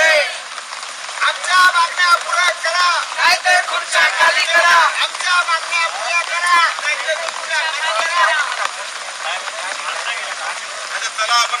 आहे आमच्या मागण्या पुरा करा. काय तर खुर्च्या खाली करा. आमच्या मागण्या पुऱ्या करा. काय खुर्च्या खाली करा. आपण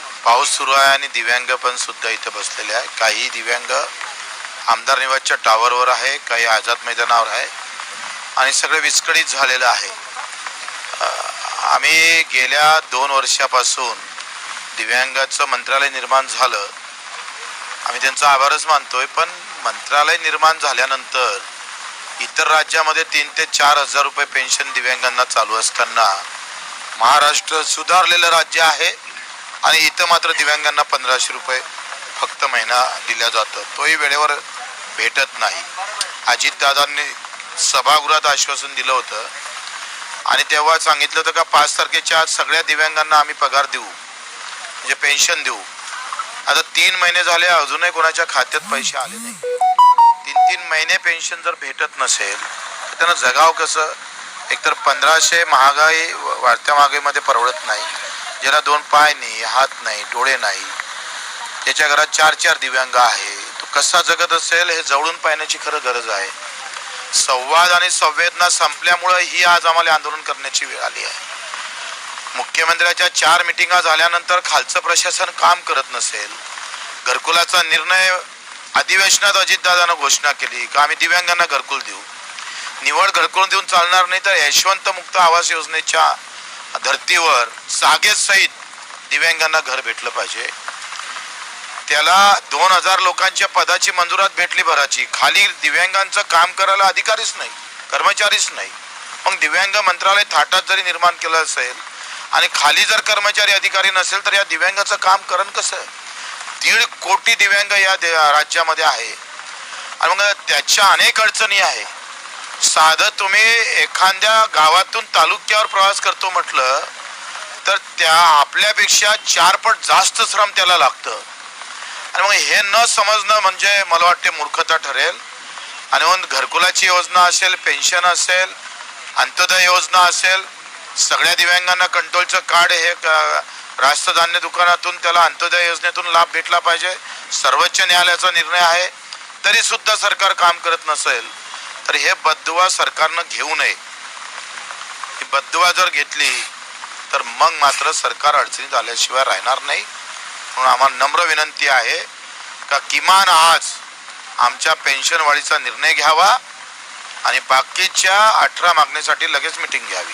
पाऊस सुरू आहे आणि दिव्यांग पण सुद्धा इथे बसलेले आहे. काही दिव्यांग आमदार निवासच्या टावरवर आहे काही आझाद मैदानावर आहे आणि सगळे विस्कळीत झालेलं आहे. आम्ही गेल्या दोन वर्षापासून दिव्यांगाचं मंत्रालय निर्माण झालं. आम्ही त्यांचा आभारच मानतोय पण मंत्रालय निर्माण झाल्यानंतर इतर राज्यामध्ये तीन ते चार हजार रुपये पेन्शन दिव्यांगांना चालू असताना महाराष्ट्र सुधारलेलं राज्य आहे. आणि इथं मात्र दिव्यांगांना पंधराशे रुपये फक्त महिना दिला जातं तोही वेळेवर भेटत नाही. अजितदादांनी सभागृहात आश्वासन दिलं होतं. आणि तेव्हा सांगितलं होतं का पाच तारखेच्या आज सगळ्या दिव्यांगांना आम्ही पगार देऊ. म्हणजे पेन्शन देऊ. आता तीन महिने झाले अजूनही कोणाच्या खात्यात पैसे आले नाही. तीन तीन महिने पेन्शन जर भेटत नसेल तर त्यांना जगाव कसं? एकतर पंधराशे महागाई व- वाढत्या महागाईमध्ये परवडत नाही. ज्याला दोन पाय नाही हात नाही डोळे नाही त्याच्या घरात चार चार दिव्यांग आहे. तो कसा जगत असेल हे जवळून पाहण्याची खरं गरज आहे. संवाद आणि संवेदना संपल्यामुळं ही आज आम्हाला आंदोलन करण्याची वेळ आली आहे. मुख्यमंत्र्याच्या चार मिटिंगा झाल्यानंतर खालचं प्रशासन काम करत नसेल. घरकुलाचा निर्णय अधिवेशनात अजितदादानं घोषणा केली का आम्ही दिव्यांगांना घरकुल देऊ? निवड घरकुल देऊन चालणार नाही तर यशवंत मुक्त आवास योजनेच्या धर्तीवर सागेत सहित दिव्यांगांना घर भेटलं पाहिजे. त्याला दोन हजार लोकांच्या पदाची मंजुरात भेटली भराची. खाली दिव्यांगांचं काम करायला अधिकारीच नाही कर्मचारीच नाही. मग दिव्यांग मंत्रालय थाटात जरी निर्माण केलं असेल आणि खाली जर कर्मचारी अधिकारी नसेल तर या दिव्यांगाचं काम करण कसं? दीड कोटी दिव्यांग या दे- राज्यामध्ये आहे. आणि मग त्याच्या अनेक अडचणी आहे. साधं तुम्ही एखाद्या गावातून तालुक्यावर प्रवास करतो म्हटलं तर त्या आपल्यापेक्षा चारपट जास्त श्रम त्याला लागतं. आणि मग हे न समजणं म्हणजे मला वाटते मूर्खता ठरेल. आणि मग घरकुलाची योजना असेल पेन्शन असेल अंत्योदय योजना असेल सगळ्या दिव्यांगांना कंट्रोलचं कार्ड हे रास्त धान्य दुकानातून त्याला अंत्योदय योजनेतून लाभ भेटला पाहिजे. सर्वोच्च न्यायालयाचा निर्णय आहे तरी सुद्धा सरकार काम करत नसेल. तर हे बदुवा सरकारनं घेऊ नये. ही बदुवा जर घेतली तर मग मात्र सरकार अडचणीत आल्याशिवाय राहणार नाही. म्हणून आम्हाला नम्र विनंती आहे का किमान आज आमच्या पेन्शनवाढीचा निर्णय घ्यावा आणि बाकीच्या अठरा मागणीसाठी लगेच मिटिंग घ्यावी.